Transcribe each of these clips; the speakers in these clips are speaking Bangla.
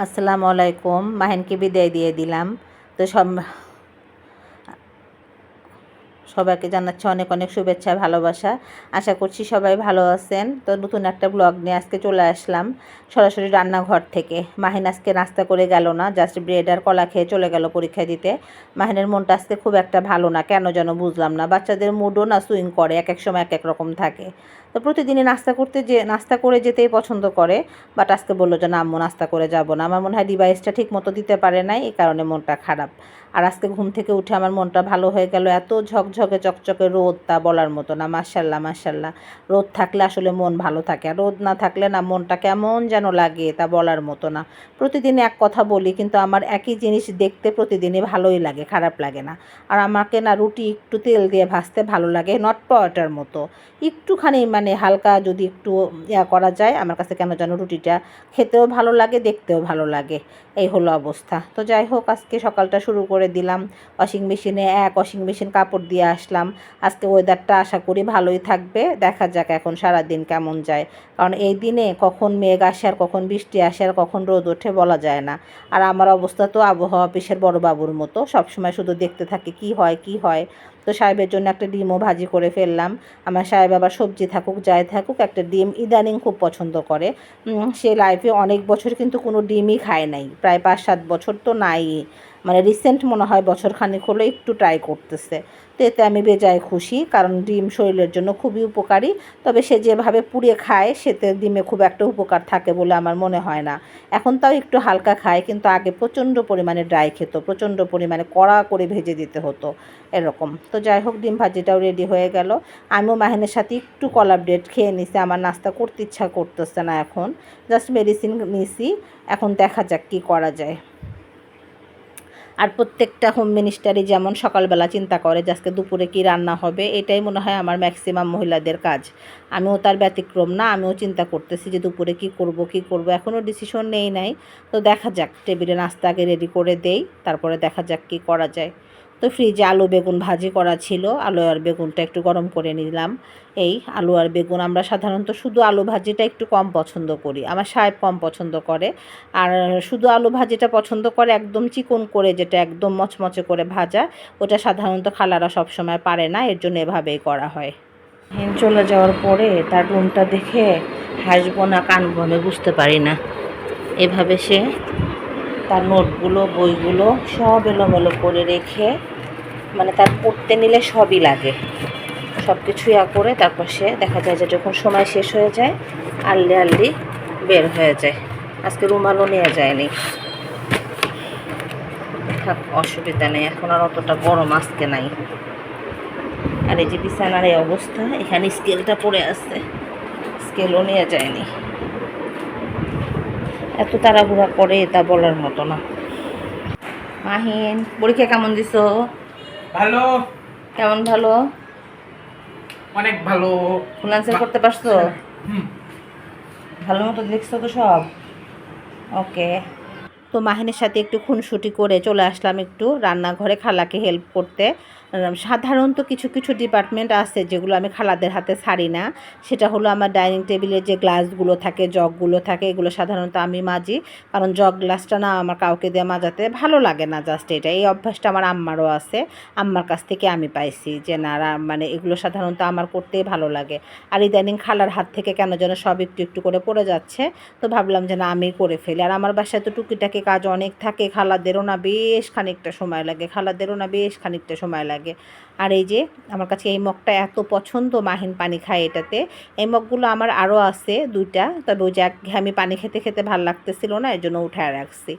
আসসালামু আলাইকুম, মাহিনকে বিদায় দিয়ে দিলাম। তো সব সবাইকে জানাচ্ছি অনেক অনেক শুভেচ্ছা, ভালোবাসা। আশা করছি সবাই ভালো আছেন। তো নতুন একটা ব্লগ নিয়ে আজকে চলে আসলাম সরাসরি রান্নাঘর থেকে। মাহিন আজকে নাস্তা করে গেল না জাস্ট ব্রেড আর কলা খেয়ে চলে গেল পরীক্ষা দিতে। মাহিনের মনটা আজকে খুব একটা ভালো না, কেন যেন বুঝলাম না। বাচ্চাদের মুডও না সুইং করে, এক এক সময় এক এক রকম থাকে। তো প্রতিদিনই নাস্তা করতে যে, নাস্তা করে যেতেই পছন্দ করে। বাট আজকে বলল যে, না আম্মু, নাস্তা করে যাব না। আমার মনে হয় ডিভাইসটা ঠিক মতো দিতে পারে নাই, এই কারণে মনটা খারাপ। আর আজকে ঘুম থেকে উঠে আমার মনটা ভালো হয়ে গেল। এত ঝকঝকে, চকচকে রোদ তা বলার মতো না মার্শাল্লাহ মার্শাল্লাহ রোদ থাকলে আসলে মন ভালো থাকে, আর রোদ না থাকলে না মনটা কেমন যেন লাগে তা বলার মতো না। প্রতিদিন এক কথা বলি, কিন্তু আমার একই জিনিস দেখতে প্রতিদিনই ভালোই লাগে, খারাপ লাগে না। আর আমাকে না রুটি একটু তেল দিয়ে ভাজতে ভালো লাগে, নট পরোটার মতো। একটুখানি মানে হালকা যদি একটু ইয়া করা যায়, আমার কাছে কেন যেন রুটিটা খেতেও ভালো লাগে, দেখতেও ভালো লাগে। এই হলো অবস্থা। তো যাই হোক, আজকে সকালটা শুরু করে দিলাম। ওয়াশিং মেশিনে এক ওয়াশিং মেশিন কাপড় দিয়ে আসলাম। আজকে ওয়েদারটা আশা করি ভালোই থাকবে। দেখা যাক এখন সারা দিন কেমন যায়। কারণ এই দিনে কখন মেঘ আসে আর কখন বৃষ্টি আসে আর কখন রোদ ওঠে বলা যায় না। আর আমার অবস্থা তো আবহাওয়া অফিসের বড় বাবুর মতো। সবসময় শুধু দেখতে থাকি কি হয় কি হয়। তো সাহেবের জন্য একটা ডিমও ভাজি করে ফেললাম। আমার সাহেব আবার সবজি থাকুক, যাই থাকুক, একটা ডিম ইদানিং খুব পছন্দ করে। সে লাইফে অনেক বছর কিন্তু কোনো ডিমই খায় নাই। প্রায় পাঁচ সাত বছর তো নাই। মানে রিসেন্ট মনে হয় বছর খানিক হলো একটু ট্রাই করতেছে। তো এতে আমি বেজায় খুশি, কারণ ডিম শরীরের জন্য খুবই উপকারী। তবে সে যেভাবে পুড়িয়ে খায়, সেতে ডিমে খুব একটা উপকার থাকে বলে আমার মনে হয় না। এখন তাও একটু হালকা খায়, কিন্তু আগে প্রচণ্ড পরিমাণে ড্রাই খেত, প্রচণ্ড পরিমাণে কড়া করে ভেজে দিতে হতো, এরকম। তো যাই হোক, ডিম ভাজিটাও রেডি হয়ে গেল। আমিও মাহিনের সাথে একটু কলা ব্রেড খেয়ে নিছি, আমার নাস্তা করতে ইচ্ছা করতেছে না এখন। জাস্ট মেডিসিন নিছি, এখন দেখা যাক কী করা যায়। আর প্রত্যেকটা হোম মিনিস্টারই যেমন সকালবেলা চিন্তা করে যে আজকে দুপুরে কি রান্না হবে, এটাই মনে হয় আমার ম্যাক্সিমাম মহিলাদের কাজ। আমিও তার ব্যতিক্রম না, আমিও চিন্তা করতেছি যে দুপুরে কি করব কি করব এখনও ডিসিশন নেই নাই। তো দেখা যাক, টেবিলে নাস্তা আগে রেডি করে দেই, তারপরে দেখা যাক কি করা যায়। তো ফ্রিজে আলু, বেগুন ভাজি করা ছিল। আলু আর বেগুনটা একটু গরম করে নিলাম। এই আলু আর বেগুন আমরা সাধারণত শুধু আলু ভাজিটা একটু কম পছন্দ করি। আমার সাহেব কম পছন্দ করে। আর শুধু আলু ভাজিটা পছন্দ করে, একদম চিকন করে যেটা একদম মচমচে করে ভাজা, ওটা সাধারণত খালারা সবসময় পারে না। এর জন্য এভাবেই করা হয়। চলে যাওয়ার পরে তার রুমটা দেখে হাসবো না কানবো আমি, বুঝতে পারি না। এভাবে সে তার নোটগুলো, বইগুলো সব এলোমেলো করে রেখে মানে তার পড়তে নিলে সবই লাগে। সব কিছু ইয়া করে তারপর সে দেখা যায় যে যখন সময় শেষ হয়ে যায়, আল্লি আল্লি বের হয়ে যায়। আজকে রুমালও নেওয়া যায়নি। থাক, অসুবিধা নেই, এখন আর অতটা গরম আজকে নাই। আর এই যে বিছানার এই অবস্থা, এখানে স্কেলটা পড়ে আছে, স্কেলও নেওয়া যায়নি। এত তাড়াহুড়া করে তা বলার মতো না। মাহিন, পরীক্ষা কেমন দিছো? ভালো? কেমন ভালো? অনেক ভালো। আনসার করতে পারছ? হুম। ভালো মতো দেখছ তো সব? ওকে তো মাহিনের সাথে একটু খুনসুটি করে চলে আসলাম একটু রান্নাঘরে খালাকে হেল্প করতে। সাধারণত কিছু কিছু ডিপার্টমেন্ট আছে যেগুলো আমি খালাদের হাতে ছাড়ি না। সেটা হলো আমার ডাইনিং টেবিলের যে গ্লাসগুলো থাকে জগগুলো থাকে, এগুলো সাধারণত আমি মাজি। কারণ জগ গ্লাসটা না আমার কাউকে দিয়ে মাজাতে ভালো লাগে না জাস্ট এটা। এই অভ্যাসটা আমার আম্মারও আছে। আম্মার কাছ থেকে আমি পাইছি যে, না মানে এগুলো সাধারণত আমার করতেই ভালো লাগে। আর ইদানিং খালার হাত থেকে কেন যেন সব একটু একটু করে পড়ে যাচ্ছে। তো ভাবলাম যে, না আমি করে ফেলি। আর আমার বাসায় তো টুকিটাকি কাজ অনেক থাকে, খালাদেরও না বেশ খানিকটা সময় লাগে, খালাদেরও না বেশ খানিকটা সময় লাগে। আর এই যে আমার কাছে এই মগটা এত পছন্দ মাহিন পানি খায় এটাতে, এই মগগুলো আমার আরও আছে দুইটা, তবে ওই যে আমি পানি খেতে খেতে ভালো লাগতেছিল না এর জন্য উঠায় রাখছি।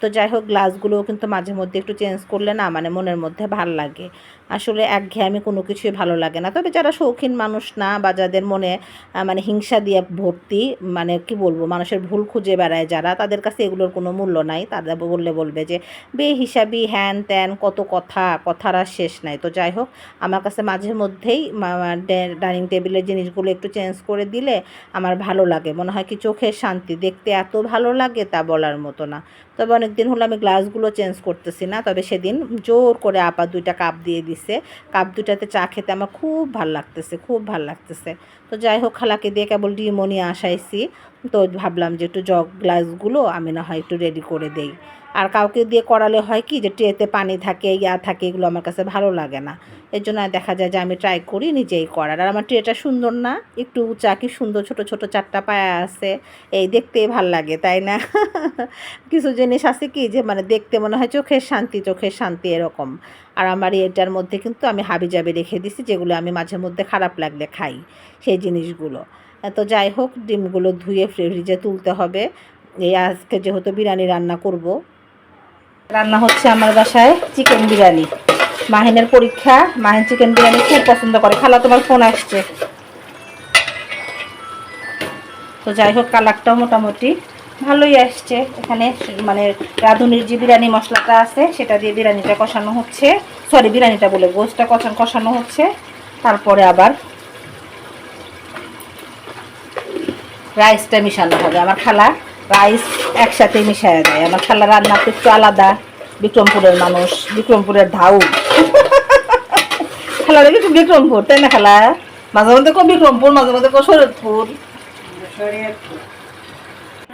তো যাই হোক, গ্লাসগুলোও কিন্তু মাঝে মধ্যে একটু চেঞ্জ করলে না মানে মনের মধ্যে ভালো লাগে। আসলে একঘেয়েমি কোনো কিছুই ভালো লাগে না। তবে যারা শৌখিন মানুষ না বা যাদের মনে মানে হিংসা দিয়ে ভর্তি মানে কি বলব, মানুষের ভুল খুঁজে বেড়ায় যারা, তাদের কাছে এগুলোর কোনো মূল্য নাই। তারা বললে বলবে যে, বেহিসাবি, হ্যান ত্যান, কত কথা, কথার আর শেষ নাই। তো যাই হোক, আমার কাছে মাঝে মধ্যেই ডাইনিং টেবিলের জিনিসগুলো একটু চেঞ্জ করে দিলে আমার ভালো লাগে। মনে হয় কি চোখের শান্তি, দেখতে এত ভালো লাগে তা বলার মতো না। তবে অনেক দিন হলো আমি গ্লাসগুলো চেঞ্জ করতেছি না। তবে সেদিন জোর করে আপা দুইটা কাপ দিয়ে দিছে। কাপ দুটাতে চা খেতে আমার খুব ভালো লাগতেছে, খুব ভালো লাগতেছে। তো যাই হোক, খালাকে দিয়ে কেবল ডিমো নিয়ে আসাইছি। তো ভাবলাম যে একটু জগ গ্লাসগুলো আমি না হয় একটু রেডি করে দেই। আর কাউকে দিয়ে করালে হয় কি যে ট্রেতে পানি থাকে, ইয়া থাকে, এগুলো আমার কাছে ভালো লাগে না। এর জন্য দেখা যায় যে আমি ট্রাই করি নিজেই করার। আর আমার ট্রেটা সুন্দর না, একটু উঁচা কি সুন্দর ছোট ছোট চারটা পায়া আছে, এই দেখতেই ভালো লাগে, তাই না? কিছু জিনিস আছে কি যে মানে দেখতে মনে হয় চোখের শান্তি চোখের শান্তি এরকম। আর আমার এটার মধ্যে কিন্তু আমি হাবি জাবি রেখে দিছি, যেগুলো আমি মাঝে মধ্যে খারাপ লাগলে খাই, সেই জিনিসগুলো। তো যাই হোক, ডিমগুলো ধুয়ে ফ্রিজে তুলতে হবে। এই আজকে যেহেতু বিরিয়ানি রান্না করব রান্না হচ্ছে আমার বাসায় চিকেন বিরিয়ানি। মাহিনের পরীক্ষা, মাহিন চিকেন বিরিয়ানি খুব পছন্দ করে। খালা, তোমার ফোন আসছে। তো যাই হোক, কালারটাও মোটামুটি ভালোই আসছে। এখানে মানে রাঁধুনির যে বিরিয়ানি মশলাটা আছে, সেটা দিয়ে বিরিয়ানিটা কষানো হচ্ছে। সরি বিরিয়ানিটা বলে গোসটা কষানো কষানো হচ্ছে। তারপরে আবার রাইসটা মিশানো হবে। আমার খালা রাইস একসাথে মিশাইয়া দেয়। আমার খালা রান্না একটু আলাদা। বিক্রমপুরের মানুষ, বিক্রমপুরের ধাউ। খালা দেখি বিক্রমপুর, তাই না খালা মাঝে মধ্যে কো বিক্রমপুর, মাঝে মধ্যে কো শরৎপুর।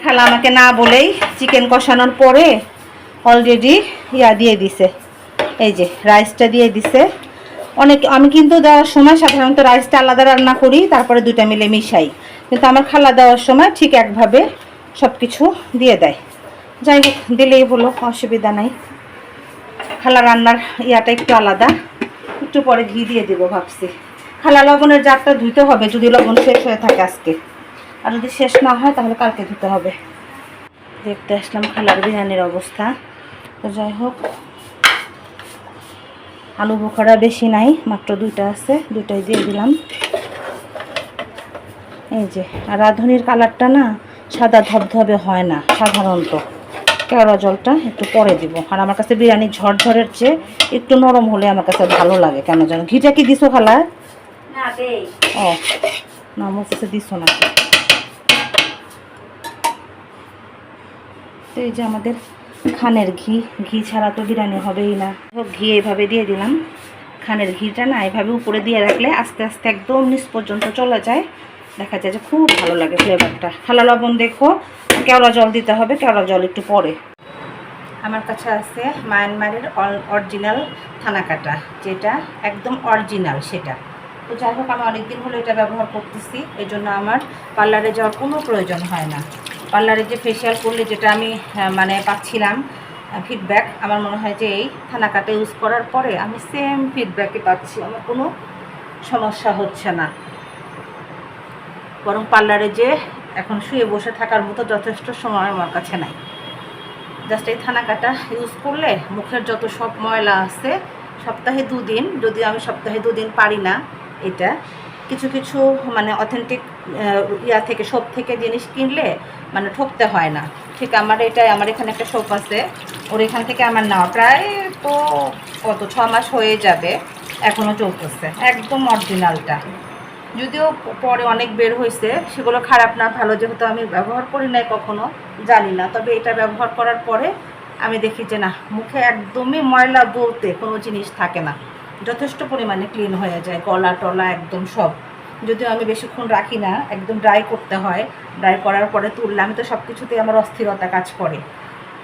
খালা আমাকে না বলেই চিকেন কষানোর পরে অলরেডি ইয়া দিয়ে দিছে। এই যে রাইসটা দিয়ে দিছে। অনেক আমি কিন্তু দেওয়ার সময় সাধারণত রাইসটা আলাদা রান্না করি, তারপরে দুইটা মিলে মিশাই। কিন্তু আমার খালা দেওয়ার সময় ঠিক একভাবে সব কিছু দিয়ে দেয়। যাই হোক, দিলেই হলো, অসুবিধা নাই। খালা রান্নার ইয়াটা একটু আলাদা, একটু পরে ঘি দিয়ে দেবো ভাবছি। খালা লবণের জারটা ধুইতে হবে, যদি লবণ শেষ হয়ে থাকে আজকে। আর যদি শেষ না হয়, তাহলে কালকে ধুতে হবে। দেখতে আসলাম খালার বিরিয়ানির অবস্থা। তো যাই হোক, আলু বোখারা বেশি নাই, মাত্র দুইটা আছে, দুইটাই দিয়ে দিলাম। এই যে, আর রাঁধুনির কালারটা না সাদা ধবধবে হয় না সাধারণত। কেওড়া জলটা একটু পরে দিব। আর আমার কাছে বিরিয়ানি ঝরঝরের চেয়ে একটু নরম হলে আমার কাছে ভালো লাগে। কেন জানো? ঘিটা কি দিছো খালা? ও না আমার কাছে দিছো না। তো এই যে আমাদের খানের ঘি ঘি ছাড়া তো বিরিয়ানি হবেই না। ঘি এইভাবে দিয়ে দিলাম। খানের ঘিটা না এইভাবে উপরে দিয়ে রাখলে আস্তে আস্তে একদম নিচ পর্যন্ত চলে যায়। দেখা যায় যে খুব ভালো লাগে ফ্লেভারটা খালা লবণ দেখো, কেওড়া জল দিতে হবে, কেওড়া জল একটু পরে। আমার কাছে আছে মায়ানমারের অরিজিনাল থানাকাটা, যেটা একদম অরিজিনাল সেটা। তো যাই হোক, আমি অনেকদিন হলো এটা ব্যবহার করতেছি এই জন্য আমার পার্লারে যাওয়ার কোনো প্রয়োজন হয় না। পার্লারে যে ফেসিয়াল করলে যেটা আমি মানে পাচ্ছিলাম ফিডব্যাক আমার মনে হয় যে এই থানাকাটা ইউজ করার পরে আমি সেম ফিডব্যাকই পাচ্ছি, আমার কোনো সমস্যা হচ্ছে না। বরং পার্লারে যে এখন শুয়ে বসে থাকার মতো যথেষ্ট সময় আমার কাছে নাই। জাস্ট এই থানাকাটা ইউজ করলে মুখের যত সব ময়লা আছে, সপ্তাহে দুদিন, যদি আমি সপ্তাহে দুদিন পারি না এটা, কিছু কিছু মানে অথেন্টিক ইয়া থেকে শপ থেকে জিনিস কিনলে মানে ঠকতে হয় না। ঠিক আমার এটাই, আমার এখানে একটা শপ আছে, ওর এখান থেকে আমার নেওয়া প্রায় তো কত ছ মাস হয়ে যাবে এখনও চলতেছে, একদম অরিজিনালটা যদিও পরে অনেক বের হয়েছে, সেগুলো খারাপ না, ভালো যেহেতু আমি ব্যবহার করি নাই কখনো, জানি না। তবে এটা ব্যবহার করার পরে আমি দেখি যে না, মুখে একদমই ময়লা বলতে কোনো জিনিস থাকে না। যথেষ্ট পরিমাণে ক্লিন হয়ে যায়, গলা টলা একদম সব। যদিও আমি বেশিক্ষণ রাখি না, একদম ড্রাই করতে হয়। ড্রাই করার পরে তুললে আমি তো সব কিছুতেই আমার অস্থিরতা কাজ করে।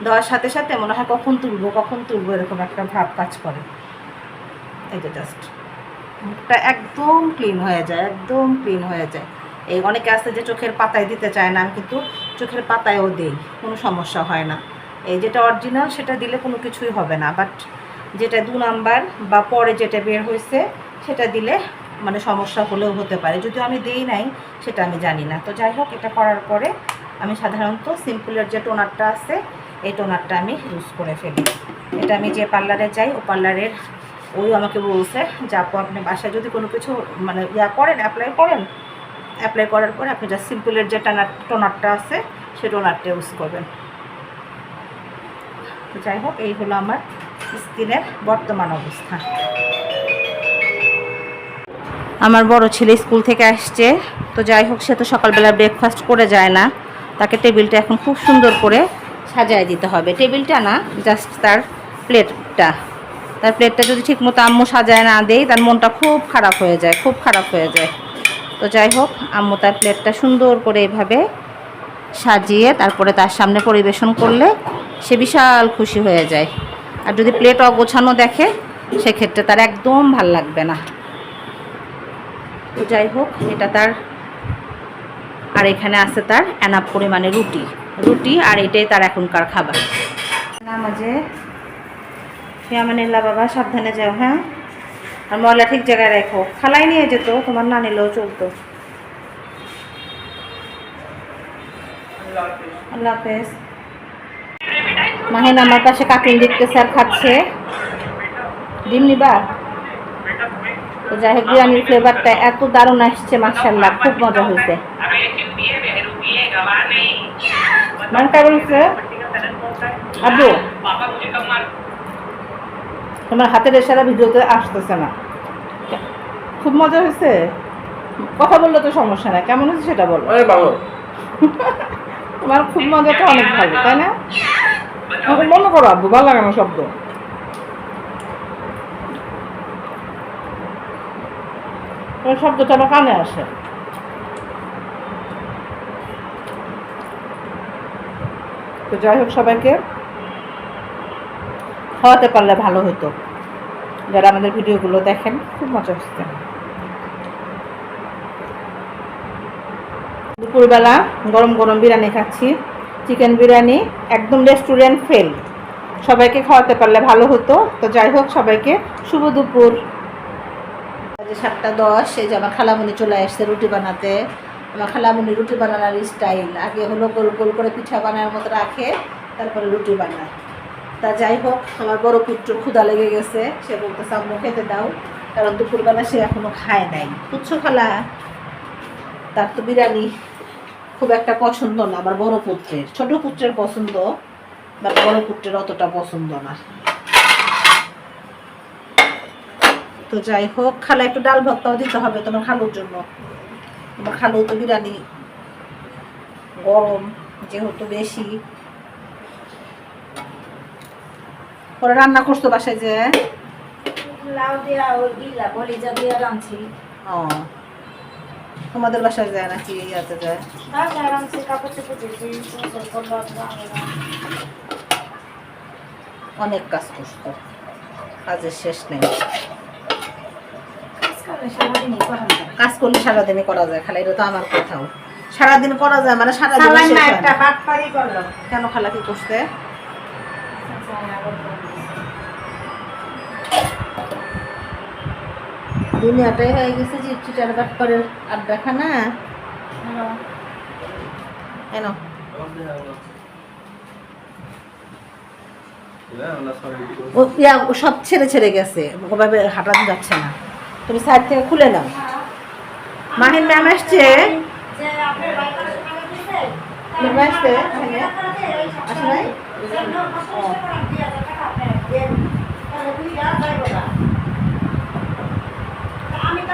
দেওয়ার সাথে সাথে মনে হয় কখন তুলবো কখন তুলবো, এরকম একটা ভাব কাজ করে। এই যে জাস্ট মুখটা একদম ক্লিন হয়ে যায়, একদম ক্লিন হয়ে যায়। এই অনেকে আছে যে চোখের পাতায় দিতে চায় না, আমি কিন্তু চোখের পাতায়ও দিই, কোনো সমস্যা হয় না। এই যেটা অরিজিনাল সেটা দিলে কোনো কিছুই হবে না বাট যেটা দু নাম্বার বা পরে যেটা বের হয়েছে, সেটা দিলে মানে সমস্যা হলেও হতে পারে। যদিও আমি দিই নাই, সেটা আমি জানি না। তো যাই হোক, এটা করার পরে আমি সাধারণত সিম্পলের যে টোনারটা আছে, এই টোনারটা আমি ইউজ করে ফেলি। এটা আমি যে পার্লারে যাই, ও পার্লারের ওই আমাকে বলছে যে, আপু, আপনি বাসায় যদি কোনো কিছু মানে ইয়া করেন অ্যাপ্লাই করেন অ্যাপ্লাই করার পরে আপনি জাস্ট সিম্পলের যে টানার, টোনারটা আছে, সে টোনারটা ইউজ করবেন। তো যাই হোক, এই হলো আমার স্কিনের বর্তমান অবস্থা। আমার বড় ছেলে স্কুল থেকে আসছে, তো যাই হোক, সে তো সকালবেলা ব্রেকফাস্ট করে যায় না। তাকে টেবিলটা এখন খুব সুন্দর করে সাজায় দিতে হবে। টেবিলটা না জাস্ট তার প্লেটটা তার প্লেটটা যদি ঠিকমতো আম্মু সাজায় না দেয় তার মনটা খুব খারাপ হয়ে যায়, খুব খারাপ হয়ে যায়। তো যাই হোক, আম্মু তার প্লেটটা সুন্দর করে এভাবে সাজিয়ে তারপরে তার সামনে পরিবেশন করলে সে বিশাল খুশি হয়ে যায়। আর যদি প্লেট অগোছানো দেখে, সেক্ষেত্রে তার একদম ভালো লাগবে না। তো যাই হোক, এটা তার আর এখানে আছে তার এনাপ পরিমাণে রুটি। রুটি আর এটাই তার এখনকার খাবার। ফিয়ামানিল্লা বাবা, সাবধানে যাও হ্যাঁ? আর ময়লা ঠিক জায়গায় রেখো। খালাই নিয়ে যেত, তোমার না নিলেও চলতো। আল্লাহ হাফেজ। মাহিন আমার পাশে কাকিন দেখতেছে আর খাচ্ছে। ডিম নিবা? তো যাই হোক, বিরিয়ানির ফ্লেভারটা এত দারুণ আসছে মার্শাল্লাহ খুব মজা হয়েছে। মান কেমন আব্বু? তোমার হাতের এসারা ভিডিওতে আসতেছে না। খুব মজা হয়েছে? কথা বললে তো সমস্যা নাই। কেমন হয়েছে সেটা বলো। ভালো। তোমার খুব মজাটা অনেক ভালো তাই না? আমাকে মনে করো আব্বু ভালো লাগে আমার শব্দ। ওই শব্দটা আমার কানে আসে। তো যাই হোক সবাইকে। খাওয়াতে পারলে ভালো হতো। যারা আমাদের ভিডিওগুলো দেখেন, খুব মজা হচ্ছে। দুপুরবেলা গরম গরম বিরিয়ানি খাচ্ছি। চিকেন বিরিয়ানি একদম রেস্টুরেন্ট ফেল সবাইকে খাওয়াতে পারলে ভালো হতো। তো যাই হোক, সবাইকে শুভ দুপুর। সাতটা দশ, এই যে আমার খালামুনি চলে আসছে রুটি বানাতে। আমার খালামুনি রুটি বানানোর স্টাইল আগে হলো গোল গোল করে পিঠা বানানোর মতো রাখে, তারপরে রুটি বানায়। তা যাই হোক, আমার বড় পুত্র ক্ষুদা লেগে গেছে। সে বলতেছে, আম্মু, খেতে দাও। কারণ দুপুরবেলা সে এখনও খায় নাই। বুঝছ খালা? তার তো বিরিয়ানি খুব একটা পছন্দ না আমার বড় পুত্রের। ছোট পুত্রের পছন্দ, বাট বড় পুত্রের অতটা পছন্দ না। তো যাই হোক, খালা, একটু ডাল ভর্তাও দিতে হবে তোমার খালুর জন্য। তোমার খালু তো বিরিয়ানি গরম, যেহেতু বেশি। পরে রান্না করছ বাসায় যে? লাউ দিয়া গিলা যা দিয়া রাঁধছি। ও তোমাদের বাসায় যায় নাকি ইয়াতে যায়? বাংলা অনেক কাজ করতো কাজের শেষ নেই। সারাদিনই কাজ করলে সারাদিনে করা যায় খালা এটা তো আমার কথাও। সারাদিন করা যায় মানে সারাদিন হয় কেন খালা কি করছে? দুনিয়াটাই হয়ে গেছে যে চিটার ব্যাপারের আড্ডাখানা কেন ও, ইয়া, ও সব ছেড়ে ছেড়ে গেছে। ওভাবে হাঁটাতে যাচ্ছে না। তুমি সাইড থেকে খুলে নাও। মাহিন ম্যাম আসছে? ম্যাম আসছে? এখানে? আসে নাই?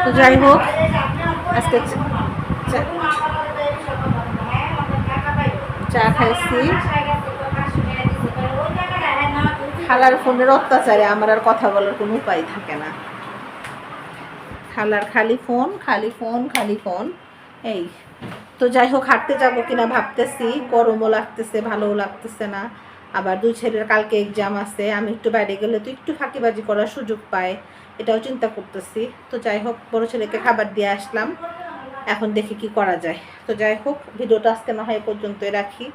তো যাই হোক, আজকে চা- খাইছি। খালার ফোনের অত্যাচারে আমার আর কথা বলার কোনো উপায় থাকে না। খালার খালি ফোন খালি ফোন খালি ফোন। এই তো যাই হোক হাঁটতে যাব কিনা ভাবতেছি গরমও লাগতেছে ভালোও লাগতেছে না। আবার দুই ছেলের কালকে এক্সাম আছে, আমি একটু বাইরে গেলে তো একটু ফাঁকিবাজি করার সুযোগ পায়, এটাও চিন্তা করতেছি। তো যাই হোক, বড় ছেলেকে খাবার দিয়ে আসলাম, এখন দেখি কি করা যায়। তো যাই হোক, ভিডিওটা আজকে না হয় পর্যন্তই রাখি।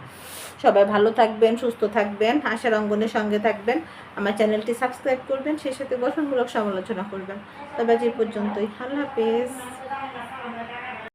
সবাই ভালো থাকবেন, সুস্থ থাকবেন, আশার অঙ্গনের সঙ্গে থাকবেন। আমার চ্যানেলটি সাবস্ক্রাইব করবেন, সেই সাথে গঠনমূলক সমালোচনা করবেন। তবে আজ এই পর্যন্তই, আল্লাহ হাফেজ।